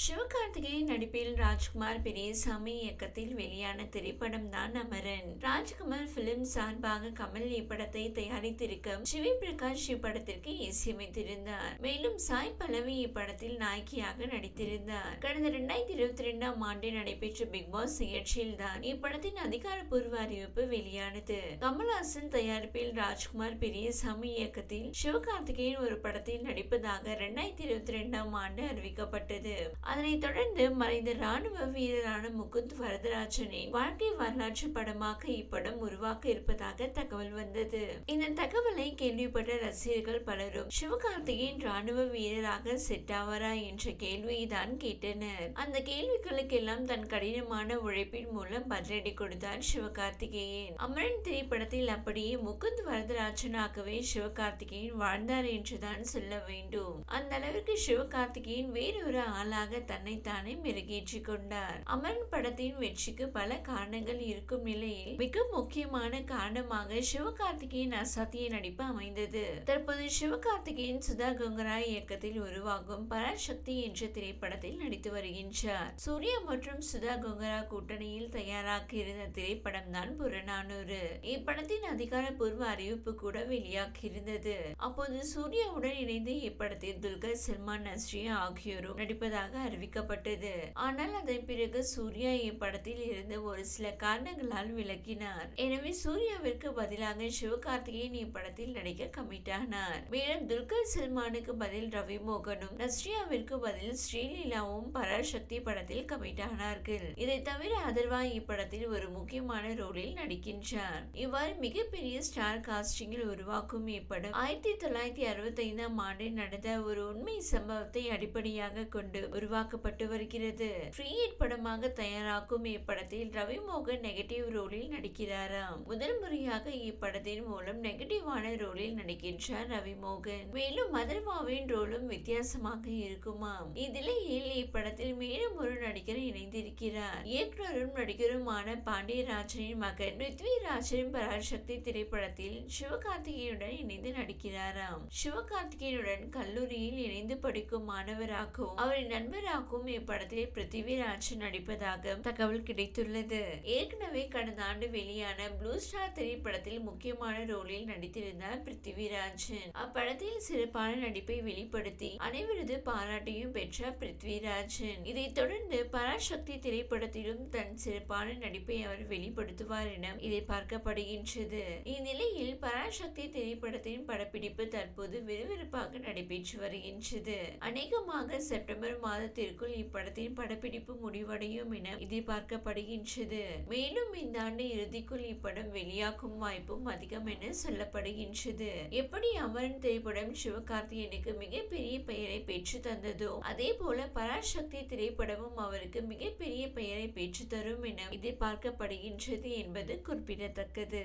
சிவகார்த்திகேயன் நடிப்பில் ராஜ்குமார் பெரியசாமி இயக்கத்தில் வெளியான திரைப்படம் தான் அமரன். ராஜ்குமார் பிலிம் சார்பாக கமல் இப்படத்தை தயாரித்திருக்க சிவி பிரகாஷ் இப்படத்திற்கு இசையமைத்திருந்தார். மேலும் சாய் பல்லவி இப்படத்தில் நாயகியாக நடித்திருந்தார். கடந்த இரண்டாயிரத்தி இருபத்தி ரெண்டாம் ஆண்டு நடைபெற்ற பிக் பாஸ் நிகழ்ச்சியில் தான் இப்படத்தின் அதிகாரப்பூர்வ அறிவிப்பு வெளியானது. கமல்ஹாசன் தயாரிப்பில் ராஜ்குமார் பெரியசாமி இயக்கத்தில் சிவகார்த்திகேயன் ஒரு படத்தில் நடிப்பதாக இரண்டாயிரத்தி இருபத்தி ரெண்டாம் ஆண்டு அறிவிக்கப்பட்டது. அதனைத் தொடர்ந்து மறைந்த ராணுவ வீரரான முகுந்த் வரதராஜனின் வாழ்க்கை வரலாற்று படமாக இப்படம் உருவாக்க இருப்பதாக தகவல் வந்தது. இந்த தகவலை கேள்விப்பட்ட ரசிகர்கள் பலரும் சிவகார்த்திகேயன் ராணுவ வீரராக செட் ஆவாரா என்ற கேள்வியை தான் கேட்டனர். அந்த கேள்விகளுக்கெல்லாம் தன் கடினமான உழைப்பின் மூலம் பதிலடி கொடுத்தார் சிவகார்த்திகேயன். அமரன் திரைப்படத்தில் அப்படியே முகுந்த் வரதராஜனாகவே சிவகார்த்திகேயன் வாழ்ந்தார் என்றுதான் சொல்ல வேண்டும். அந்த அளவிற்கு சிவகார்த்திகேயன் வேறொரு ஆளாக தன்னைத்தானே மெருகேற்றிக் கொண்டார் அமரன் படத்தின் வெற்றிக்கு பல காரணங்கள் இருக்கும் நிலையில் மிக முக்கியமான காரணமாக சிவகார்த்திகேயன் அசாத்திய நடிப்பு அமைந்தது. தற்போது சிவகார்த்திகேயன் சுதா கங்கரா இயக்கத்தில் உருவாகும் பராசக்தி என்ற திரைப்படத்தில் நடித்து வருகின்றார். சூர்யா மற்றும் சுதா கங்கரா கூட்டணியில் தயாராக இருந்த திரைப்படம் தான் புறநானூறு. இப்படத்தின் அதிகாரப்பூர்வ அறிவிப்பு கூட வெளியாகி இருந்தது. அப்போது சூர்யாவுடன் இணைந்து இப்படத்தில் துல்கர் சல்மான் நஸ்ரியா ஆகியோரும் நடிப்பதாக அறிவிக்கப்பட்டது. ஆனால் அதன் பிறகு சூர்யா இப்படத்தில் இருந்து ஒரு சில காரணங்களால் விளக்கினார். எனவே சூர்யாவிற்கு பதிலாக சிவகார்த்திகேயன் இப்படத்தில் நடிக்க கமிட் ஆனார் மேலும் துல்கர் சல்மானுக்கு பதில் ரவி மோகனும் நஸ்ரியாவிற்கு பதில் ஸ்ரீலீலாவும் பராசக்தி படத்தில் கமிட் ஆனார்கள் இதை தவிர அதர்வா இப்படத்தில் ஒரு முக்கியமான ரோலில் நடிக்கின்றார். இவ்வாறு மிகப்பெரிய ஸ்டார் காஸ்டிங்கில் உருவாக்கும் இப்படம் ஆயிரத்தி தொள்ளாயிரத்தி அறுபத்தி ஐந்தாம் ஆண்டில் நடந்த ஒரு உண்மை சம்பவத்தை அடிப்படையாக கொண்டு உருவாக்கப்பட்டு வருகிறது. ஃப்ரீட் படமாக தயாராக்கும் இப்படத்தில் ரவி மோகன் நெகட்டிவ் ரோலில் நடிக்கிறாராம். முதல் முறையாக இப்படத்தின் மூலம் நெகட்டிவான ரோலில் நடிக்கின்றார் ரவி மோகன் மேலும் மதர்மாவின் ரோலும் வித்தியாசமாக இருக்குமாம். இதிலேயில் இப்படத்தில் மேலும் ஒரு நடிகர் இணைந்திருக்கிறார். இயக்குனரும் நடிகருமான பாண்டியராஜனின் மகன் பிருத்விராஜன் பராசக்தி திரைப்படத்தில் சிவகார்த்திகேயனுடன் இணைந்து நடிக்கிறாராம். சிவகார்த்திகேயனுடன் கல்லூரியில் இணைந்து படிக்கும் மாணவராகவும் அவரின் நண்பர் நண்பராகவும் இப்படத்தில் பிருத்திவிராஜ் நடிப்பதாக தகவல் கிடைத்துள்ளது. ஏற்கனவே கடந்த ஆண்டு வெளியான ப்ளூ ஸ்டார் திரைப்படத்தில் முக்கியமான ரோலில் நடித்திருந்தார் பிருத்திவிராஜன் அப்படத்தில் சிறப்பான நடிப்பை வெளிப்படுத்தி அனைவரது பாராட்டையும் பெற்ற பிருத்விராஜன் இதைத் தொடர்ந்து பராசக்தி திரைப்படத்திலும் தன் சிறப்பான நடிப்பை அவர் வெளிப்படுத்துவார் என இதை பார்க்கப்படுகின்றது இந்நிலையில் பராசக்தி திரைப்படத்தின் படப்பிடிப்பு தற்போது விறுவிறுப்பாக நடைபெற்று வருகின்றது. அநேகமாக செப்டம்பர் மாதத்திற்குள் இப்படத்தின் படப்பிடிப்பு முடிவடையும் என எதிர்பார்க்கப்படுகின்றது. மேலும் இந்த ஆண்டு இறுதிக்குள் இப்படம் வெளியாகும் வாய்ப்பும் அதிகம் என சொல்லப்படுகின்றது. எப்படி அமரன் திரைப்படம் சிவகார்த்தியனுக்கு மிகப்பெரிய பெயரை பெற்று தந்ததோ அதே போல பராசக்தி திரைப்படமும் அவருக்கு மிகப்பெரிய பெயரை பெற்று தரும் என எதிர்பார்க்கப்படுகின்றது என்பது குறிப்பிடத்தக்கது.